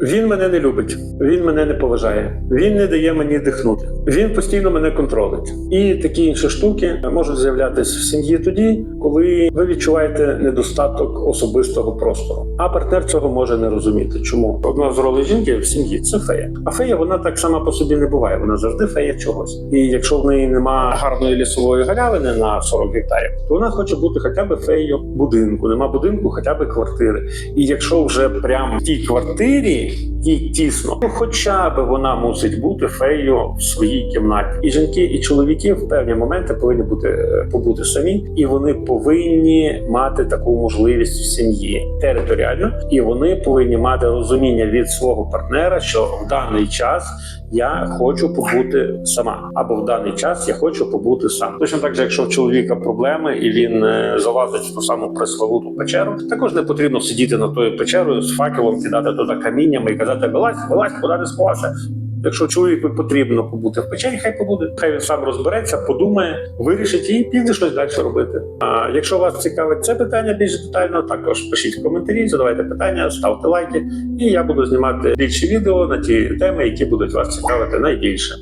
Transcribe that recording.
Він мене не любить, він мене не поважає, він не дає мені дихнути. Він постійно мене контролить. І такі інші штуки можуть з'являтися в сім'ї тоді, коли ви відчуваєте недостаток особистого простору. А партнер цього може не розуміти. Чому одна з ролей жінки в сім'ї це фея. А фея вона так сама по собі не буває. Вона завжди фея чогось. І якщо в неї нема гарної лісової галявини на 40 гектарів, то вона хоче бути хоча б феєю будинку. Нема будинку, хоча б квартири. І якщо вже прямо в тій квартирі day. Їй тісно, ну хоча б вона мусить бути феєю в своїй кімнаті. І жінки, і чоловіки в певні моменти повинні бути е, побути самі, і вони повинні мати таку можливість в сім'ї територіально, і вони повинні мати розуміння від свого партнера, що в даний час я хочу побути сама, або в даний час я хочу побути сам. Точно так же, якщо в чоловіка проблеми і він е, залазить в ту саму пресловуту печеру, також не потрібно сидіти над тою печерою з факелом, кидати туди каміннями і казати вилазь, вилазь, куди не сховався. Якщо чоловіку потрібно побути в печері, хай побуде. Хай він сам розбереться, подумає, вирішить і піде щось далі робити. А якщо вас цікавить це питання більш детально, також пишіть в коментарі, задавайте питання, ставте лайки, і я буду знімати більше відео на ті теми, які будуть вас цікавити найбільше.